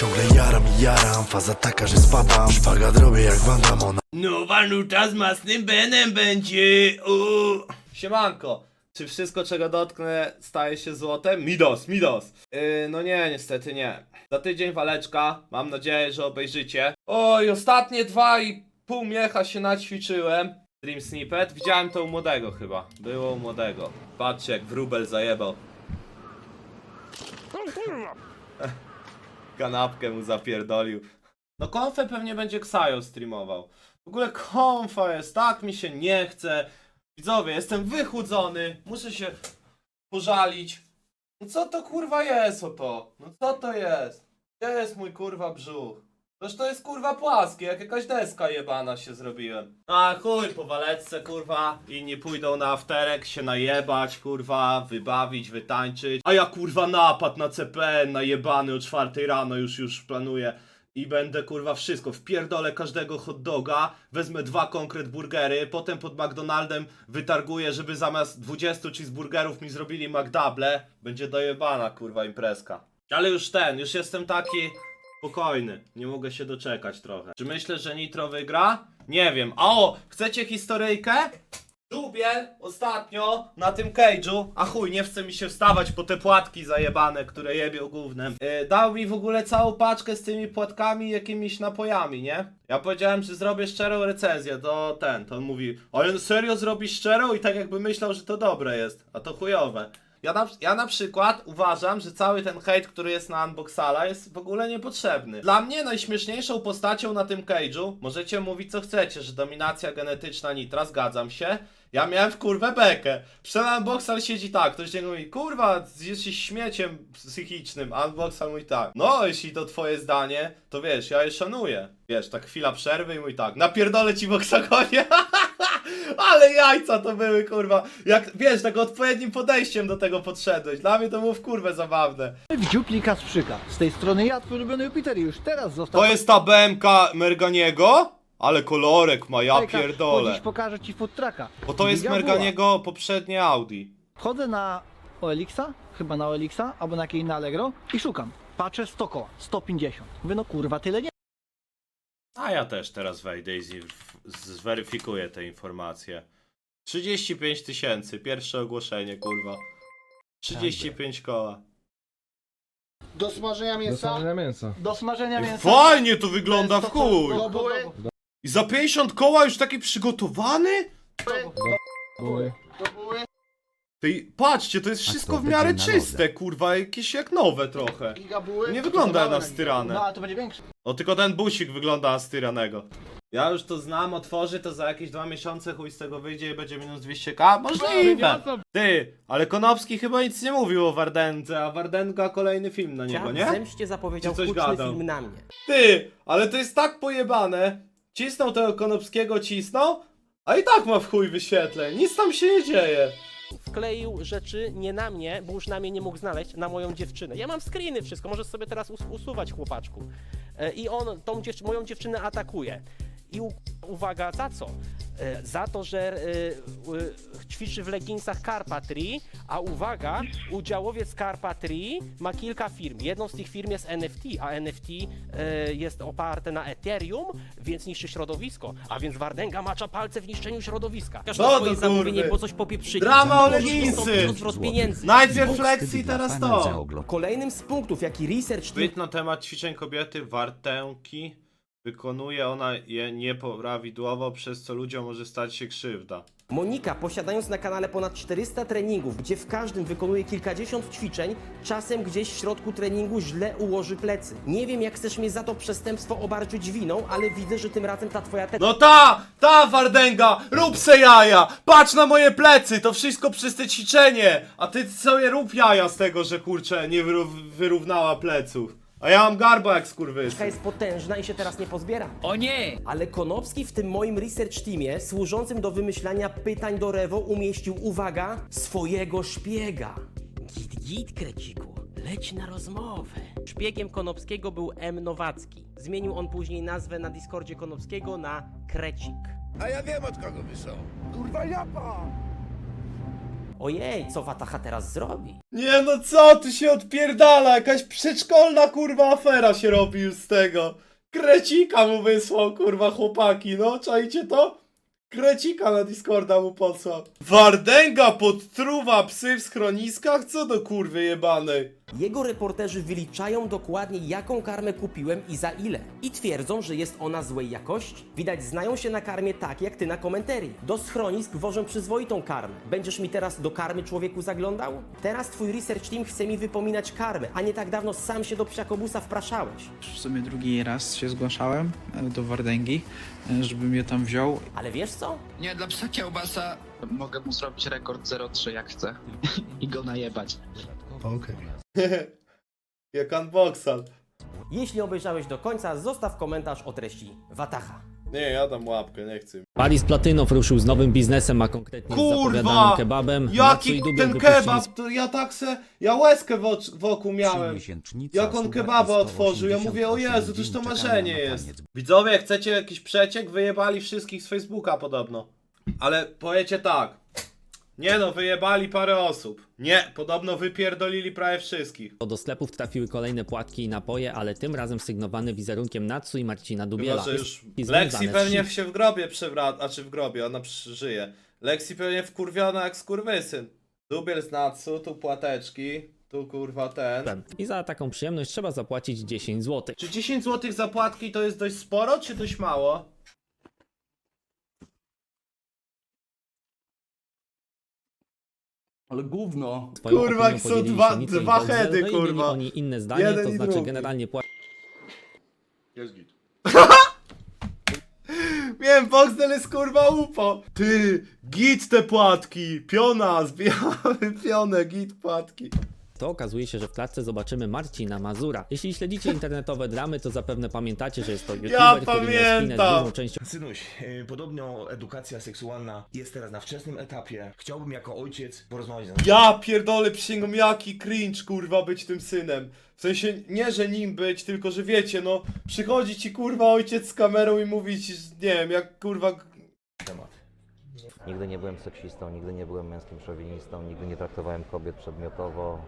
Ciągle jaram i jaram, faza taka, że spadam Szpagat robię jak ona Nowa nuta z masnym Benem będzie. Uuu. Siemanko. Czy wszystko, czego dotknę, staje się złotem? Midos, Midos. Yy, no nie, niestety nie. Za tydzień waleczka. Mam nadzieję, że obejrzycie. Oj, ostatnie dwa i pół miecha się naćwiczyłem. Dream Snippet. Widziałem to u młodego chyba. Było u młodego. Patrzcie, jak wróbel zajebał. Kanapkę mu zapierdolił. No konfę pewnie będzie Xayo streamował. W ogóle konfa jest, tak mi się nie chce. Widzowie, jestem wychudzony, muszę się pożalić. No co to kurwa jest o to? No co to jest? Gdzie jest mój kurwa brzuch? Toż to jest kurwa płaskie, jak jakaś deska jebana się zrobiłem. A chuj, po walecce kurwa, inni pójdą na afterek się najebać kurwa, wybawić, wytańczyć. A ja kurwa napad na CPN najebany o czwartej rano już już planuję. I będę kurwa wszystko, wpierdolę każdego hot doga, wezmę dwa konkret burgery, potem pod McDonaldem wytarguję, żeby zamiast 20 cheeseburgerów mi zrobili McDouble. Będzie dojebana kurwa imprezka. Ale już ten, już jestem taki spokojny, nie mogę się doczekać trochę. Czy myślę, że Nitro wygra? Nie wiem. A o, chcecie historyjkę? Dubiel ostatnio na tym cage'u, a chuj, nie chce mi się wstawać po te płatki zajebane, które jebią gównem. Yy, dał mi w ogóle całą paczkę z tymi płatkami i jakimiś napojami, nie? Ja powiedziałem, że zrobię szczerą recenzję, to ten, to on mówi, ale serio zrobisz szczerą? I tak jakby myślał, że to dobre jest, a to chujowe. Ja na, ja na przykład uważam, że cały ten hejt, który jest na Unboxala jest w ogóle niepotrzebny. Dla mnie najśmieszniejszą postacią na tym cage'u, możecie mówić co chcecie, że dominacja genetyczna Nitra, zgadzam się. Ja miałem w kurwę bekę. Przed Unboxal siedzi tak, ktoś nie mówi, kurwa, jesteś śmieciem psychicznym. Unboxal mówi tak, no jeśli to twoje zdanie, to wiesz, ja je szanuję. Wiesz, tak chwila przerwy i mówi tak, napierdolę ci w oksagonie. Ale jajca to były, kurwa. Jak, wiesz, tak odpowiednim podejściem do tego podszedłeś. Dla mnie to było w kurwę zabawne. Wdziuk Kasprzyka. Z tej strony ja, twój ulubiony Jupiter i już teraz został... To jest ta BMK Merganiego? Ale kolorek ma, ja pierdolę. Dziś pokażę ci food trucka. Bo to jest Giga była. Merganiego poprzednie Audi. Wchodzę na OLX-a, chyba na OLX-a, albo na jakiej na Allegro i szukam. Patrzę 100 koła, 150. Mówię, no kurwa, tyle nie. A ja też teraz wejdę i zweryfikuję te informacje. 35 tysięcy, pierwsze ogłoszenie, kurwa. 35 koła. Do smażenia Do mięsa? smażenia mięsa. Do smażenia mięsa. Fajnie to wygląda w chuj! do- do- I za 50 koła już taki przygotowany? Buły? Ty, patrzcie, to jest wszystko w miarę czyste, kurwa, jakieś jak nowe trochę. Giga buły? Nie wygląda To na małe styrane. No, ale to będzie większe. O, tylko ten busik wygląda na styranego. Ja już to znam, otworzy to za jakieś dwa miesiące, chuj z tego wyjdzie i będzie minus 200k? Możliwe! Ty, ale Konopski chyba nic nie mówił o Wardence, a Wardenga kolejny film na niego, nie? zemście zapowiedział Czy coś huczny gadał? film na mnie. Ty, ale to jest tak pojebane. Cisnął tego Konopskiego, cisnął, a i tak ma w chuj wyświetleń. Nic tam się nie dzieje. Wkleił rzeczy nie na mnie, bo już na mnie nie mógł znaleźć, na moją dziewczynę. Ja mam screeny, wszystko, możesz sobie teraz us usuwać, chłopaczku. E, I on tą dziewczy moją dziewczynę atakuje. I u uwaga, za co? E, za to, że e, e, ćwiczy w leginsach Carpatry, a uwaga, udziałowiec Carpatry ma kilka firm. Jedną z tych firm jest NFT, a NFT e, jest oparte na Ethereum, więc niszczy środowisko. A więc Wardenga macza palce w niszczeniu środowiska. No Każde to swoje zamówienie, kurwy. bo coś popieprzyli. Drama o leginsy. pieniędzy. Najpierw flexi, teraz to. Kolejnym z punktów, jaki research team Tweet na temat ćwiczeń kobiety wartęki. Wykonuje ona je nieprawidłowo, przez co ludziom może stać się krzywda. Monika, posiadając na kanale ponad 400 treningów, gdzie w każdym wykonuje kilkadziesiąt ćwiczeń, czasem gdzieś w środku treningu źle ułoży plecy. Nie wiem, jak chcesz mnie za to przestępstwo obarczyć winą, ale widzę, że tym razem ta twoja teta No ta, ta Wardęga, rób se jaja, patrz na moje plecy, to wszystko przez te ćwiczenie, a ty sobie rób jaja z tego, że kurczę nie wyrów- wyrównała pleców. A ja mam garba jak skurwysy. jest potężna i się teraz nie pozbiera. O nie! Ale Konopski w tym moim research teamie, służącym do wymyślania pytań do Rewo, umieścił, uwaga, swojego szpiega. Git, git, kreciku, leć na rozmowę. Szpiegiem Konopskiego był M. Nowacki. Zmienił on później nazwę na Discordzie Konopskiego na Krecik. A ja wiem od kogo wy są. Kurwa japa! Ojej, co Wataha teraz zrobi? Nie no co tu się odpierdala? Jakaś przedszkolna kurwa afera się robi już z tego. Krecika mu wysłał kurwa chłopaki, no czajcie to? Krecika na Discorda mu posłał. Wardęga podtruwa psy w schroniskach? Co do kurwy jebanej? Jego reporterzy wyliczają dokładnie, jaką karmę kupiłem i za ile. I twierdzą, że jest ona złej jakości. Widać, znają się na karmie tak, jak ty na komentarii. Do schronisk wożą przyzwoitą karmę. Będziesz mi teraz do karmy człowieku zaglądał? Teraz twój research team chce mi wypominać karmę, a nie tak dawno sam się do psiakobusa wpraszałeś. W sumie drugi raz się zgłaszałem e, do Wardęgi, e, żeby mnie tam wziął. Ale wiesz co? Nie, dla psa kiełbasa mogę mu zrobić rekord 0,3 jak chcę i go najebać. Okej. Jak unboxal. Jeśli obejrzałeś do końca, zostaw komentarz o treści Wataha. Nie, ja dam łapkę, nie chcę. Palis Platynow ruszył z nowym biznesem, a konkretnie z Kurwa! zapowiadanym kebabem. Jaki Dubiel ten wypuścili kebab, to ja tak se, ja łezkę w ocz- wokół miałem. Jak on kebaba otworzył, ja mówię, o Jezu, toż to marzenie jest. Widzowie, chcecie jakiś przeciek? Wyjebali wszystkich z Facebooka podobno. Ale powiecie tak. Nie no, wyjebali parę osób. Nie, podobno wypierdolili prawie wszystkich. Do sklepów trafiły kolejne płatki i napoje, ale tym razem sygnowane wizerunkiem Natsu i Marcina Dubiela. Chyba, że już I związane Lexi z pewnie się w grobie przewraca, a czy w grobie, ona żyje. Lexi pewnie wkurwiona jak skurwysyn. Dubiel z Natsu, tu płateczki, tu kurwa ten. I za taką przyjemność trzeba zapłacić 10 zł. Czy 10 zł za płatki to jest dość sporo, czy dość mało? Ale gówno. Swoją Kurwa, opinią jak są podzielili dwa- się Nico i dwa heady, no i mieli kurwa. oni inne zdanie, Jeden to i znaczy drugi. generalnie płat Jest git. Wiem, Boxdel jest kurwa upo. Ty, git te płatki, piona, zbijamy pionę, git płatki. To okazuje się, że w klatce zobaczymy Marcina Mazura. Jeśli śledzicie internetowe dramy, to zapewne pamiętacie, że jest to youtuber, który miał spinę z pamiętam. dużą częścią Synuś, yy, podobno edukacja seksualna jest teraz na wczesnym etapie. Chciałbym jako ojciec porozmawiać na Ja pierdolę, przysięgam, jaki cringe kurwa być tym synem. W sensie, nie że nim być, tylko że wiecie, no, przychodzi ci kurwa ojciec z kamerą i mówi ci, nie wiem, jak kurwa temat. Nigdy nie byłem seksistą, nigdy nie byłem męskim szowinistą, nigdy nie traktowałem kobiet przedmiotowo.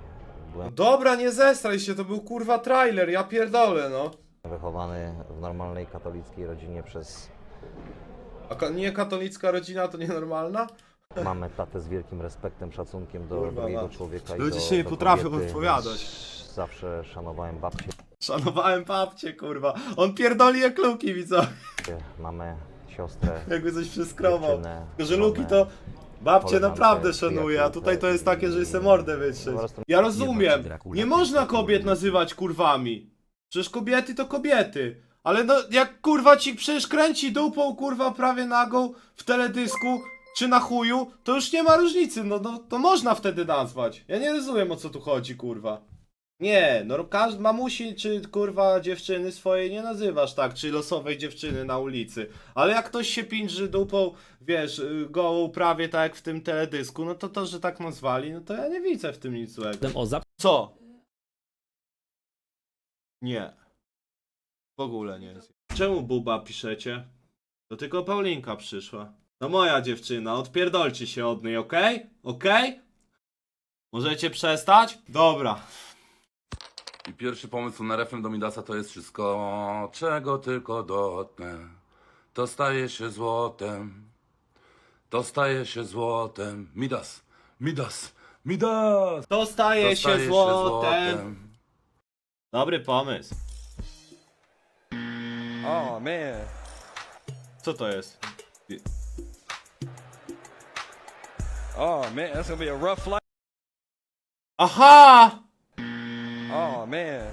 Byłem Dobra, nie zestraj się, to był kurwa trailer, ja pierdolę, no. wychowany w normalnej katolickiej rodzinie przez A ka- nie katolicka rodzina to nienormalna? mamę, tatę z wielkim respektem, szacunkiem do Kurwa, drugiego mać. człowieka Ludzie i do, się nie do potrafią kobiety. odpowiadać. Zawsze szanowałem babcię, Szanowałem babcię, kurwa. On pierdoli jak Luki, widzowie. mamę, siostrę, Jakby coś przeskrował. dziewczynę, Tylko, że żonę. Luki to babcie naprawdę szanuje, a tutaj to jest takie, że se mordę wytrzeć. Po prostu Ja rozumiem, nie można kobiet nazywać kurwami. Przecież kobiety to kobiety. Ale no, jak kurwa ci przecież kręci dupą, kurwa, prawie nagą w teledysku, czy na chuju, to już nie ma różnicy, no, no to można wtedy nazwać. Ja nie rozumiem o co tu chodzi, kurwa. Nie, no każd mamusi czy kurwa dziewczyny swojej nie nazywasz tak, czy losowej dziewczyny na ulicy. Ale jak ktoś się pińży dupą, wiesz, gołą prawie tak jak w tym teledysku, no to to, że tak nazwali, no to ja nie widzę w tym nic złego. o Co? Nie. W ogóle nie jest. Czemu Buba piszecie? To tylko Paulinka przyszła. To moja dziewczyna, odpierdolcie się od niej, okej? Okej? Możecie przestać? Dobra. I pierwszy pomysł na refren do Midasa to jest wszystko, czego tylko dotknę. To staje się złotem. To staje się złotem. Midas, Midas, Midas! To staje, To staje się złotem. Dobry pomysł. Oh man. Co to jest? Oh man, that's gonna be a rough flight. Aha! Oh man.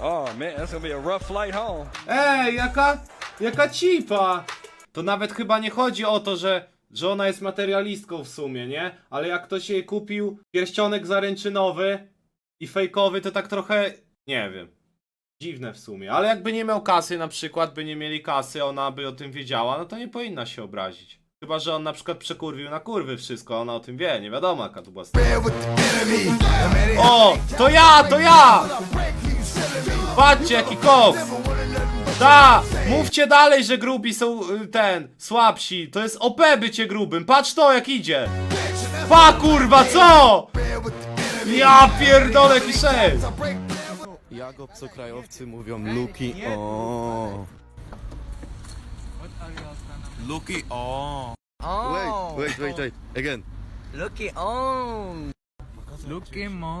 Oh man, that's gonna be a rough flight home. Ej, jaka, jaka cipa! To nawet chyba nie chodzi o to, że, że ona jest materialistką w sumie, nie? Ale jak ktoś jej kupił pierścionek zaręczynowy i fejkowy, to tak trochę, nie wiem, dziwne w sumie. Ale jakby nie miał kasy na przykład, by nie mieli kasy, ona by o tym wiedziała, no to nie powinna się obrazić. Chyba, że on na przykład przekurwił na kurwy wszystko, ona o tym wie, nie wiadomo jaka to była. O, to ja, to ja! Patrzcie jaki koks! Da! Mówcie dalej, że grubi są y, ten, słabsi. To jest OP bycie grubym. Patrz to jak idzie. Pa kurwa, co? Ja pierdolę kiszeń! Jak obcokrajowcy mówią luki o. Luki o. Wait, wait, wait, wait. Again. Lucky on. Luki mo.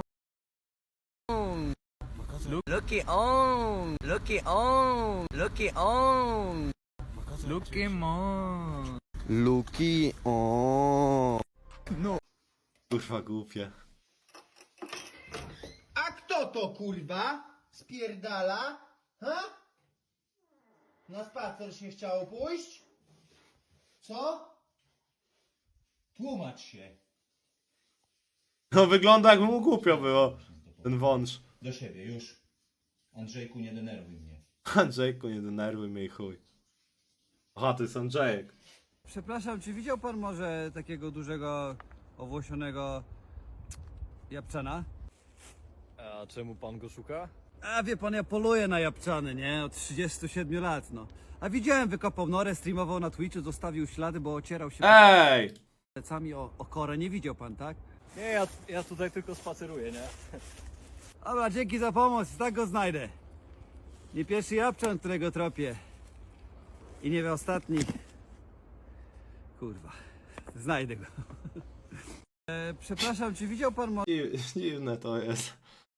Lucky on. Lucky on. Lucky on. Luki mo. Luki o. Kurwa głupie. A kto to kurwa? Spierdala? Ha? Na spacer się chciało pójść? Co? Tłumacz się. No wygląda jakby mu głupio było. Ten wąż. Do siebie, już. Andrzejku, nie denerwuj mnie. Andrzejku, nie denerwuj mnie i chuj. Aha, to jest Andrzejek. Przepraszam, czy widział pan może takiego dużego, owłosionego japczana? A czemu pan go szuka? A wie pan, ja poluję na japczany, nie? Od 37 lat, no. A widziałem, wykopał norę, streamował na Twitchu, zostawił ślady, bo ocierał się Ej! plecami o, o korę. Nie widział pan, tak? Nie, ja, ja tutaj tylko spaceruję, nie? Dobra, dzięki za pomoc, tak go znajdę. Nie pierwszy japczan, którego tropię. I nie wie ostatni. Kurwa, znajdę go. E, przepraszam, czy widział pan. Dziw- Dziwne to jest.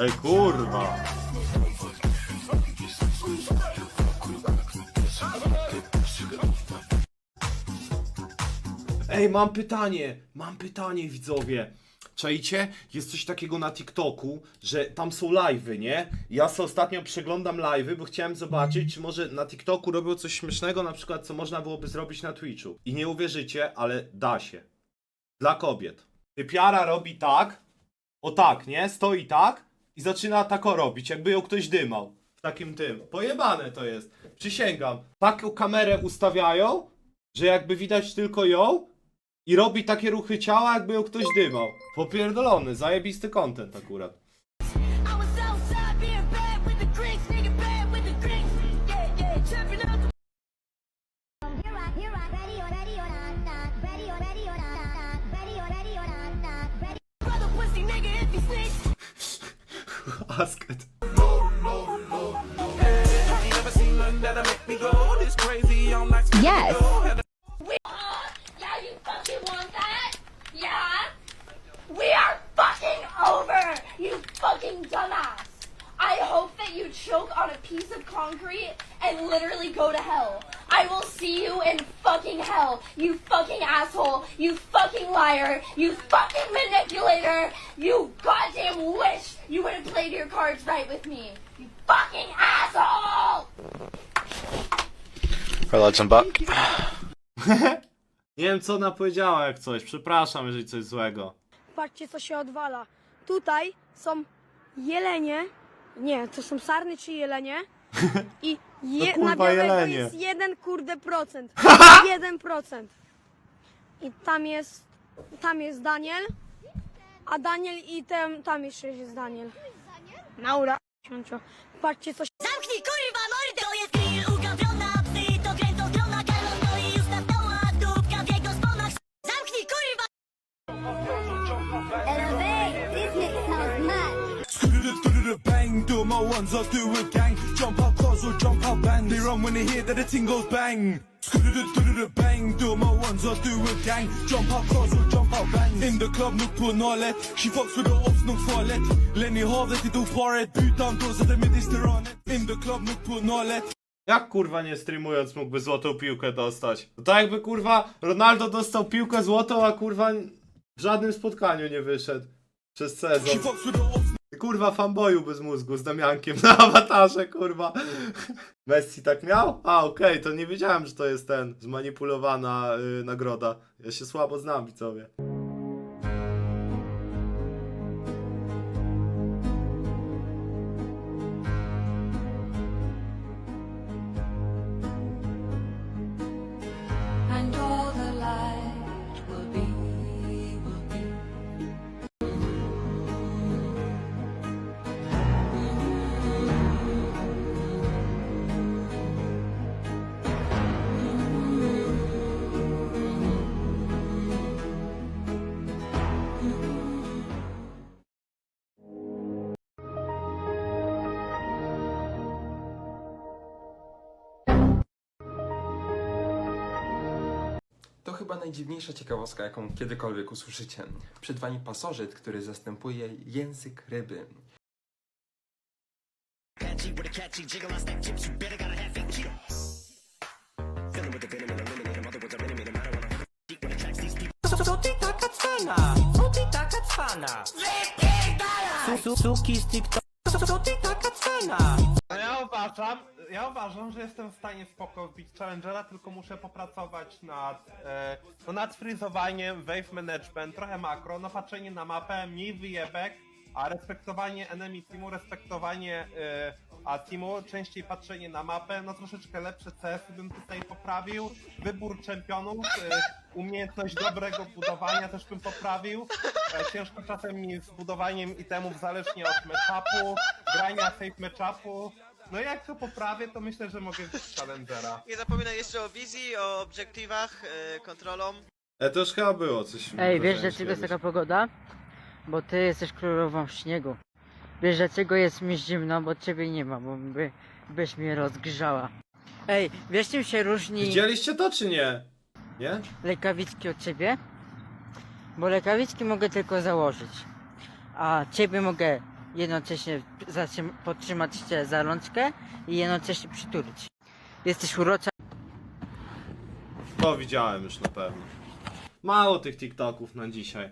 Ej kurwa! Ej, mam pytanie, mam pytanie widzowie. Czajcie? Jest coś takiego na TikToku, że tam są live'y, nie? Ja sobie ostatnio przeglądam live'y, bo chciałem zobaczyć, czy może na TikToku robią coś śmiesznego, na przykład co można byłoby zrobić na Twitchu. I nie uwierzycie, ale da się. Dla kobiet. Typiara robi tak, o tak, nie? Stoi tak i zaczyna tako robić, jakby ją ktoś dymał. W takim tym. Pojebane to jest. Przysięgam. Taką kamerę ustawiają, że jakby widać tylko ją i robi takie ruchy ciała, jakby ją ktoś dymał. Popierdolony, zajebisty content akurat. basket right with me. You fucking asshole! Nie wiem co ona powiedziała jak coś, przepraszam jeżeli coś złego. Patrzcie, co się odwala. Tutaj są jelenie. Nie, to są sarny czy jelenie. I je, kurwa, na białego jelenie. jest jeden kurde procent. Jeden procent. I tam jest, tam jest Daniel. A Daniel i tam, tam jeszcze jest Daniel. Naura. Patrzcie, co się... Zamknij kurwa mordę, to jest grill ugawiona Psy to kręcą grona, Karol stoi już na stołach Dupka w jego sponach. Zamknij kurwa! Bang, do my ones, I'll do a gang. Jump out cars or jump out bands They run when they hear that the ting goes bang Bang, do my ones, I'll do a gang Jump out cars or jump out bands In the club, nuk på nolet She fucks with the ops, nuk farligt Lenny havet i Bytan med disteranet In the club, nuk på nolet Jak kurwa nie streamując mógłby złotą piłkę dostać? To tak jakby kurwa Ronaldo dostał piłkę złotą, a kurwa w żadnym spotkaniu nie wyszedł. Przez sezon. Kurwa, fanboyu bez mózgu z Damiankiem na awatarze, kurwa. Messi tak miał? A, okej, to nie wiedziałem, że to jest ten, zmanipulowana y, nagroda. Ja się słabo znam, widzowie. Chyba najdziwniejsza ciekawostka, jaką kiedykolwiek usłyszycie. Przed wami pasożyt, który zastępuje język ryby. Co taka? Co taka? Suki z TikTok. Co ty taka cwana? Ja uważam, ja uważam, że jestem w stanie spoko wbić Challengera, tylko muszę popracować nad, e, no nad frizowaniem, wave management, trochę makro, no patrzenie na mapę, mniej wyjebek, a respektowanie enemy teamu, respektowanie e, a teamu, częściej patrzenie na mapę, no troszeczkę lepsze CS bym tutaj poprawił, wybór czempionów, e, umiejętność dobrego budowania też bym poprawił, e, ciężko czasem mi z budowaniem itemów zależnie od matchupu, grania safe matchupu, no jak to poprawię, to myślę, że mogę wbić Challengera. Nie zapominaj jeszcze o wizji, o obiektywach, yy, kontrolą. E, to już chyba było coś. Ej, wiesz dlaczego jest taka pogoda? Bo ty jesteś królową śniegu. Wiesz dlaczego jest mi zimno? Bo ciebie nie ma, bo by, byś mnie rozgrzała. Ej, wiesz czym się różni Widzieliście to czy nie? Nie? rękawiczki od ciebie? Bo rękawiczki mogę tylko założyć. A ciebie mogę jednocześnie zatrzym- podtrzymać cię za rączkę i jednocześnie przytulić. Jesteś urocza. To widziałem już na pewno. Mało tych TikToków na dzisiaj.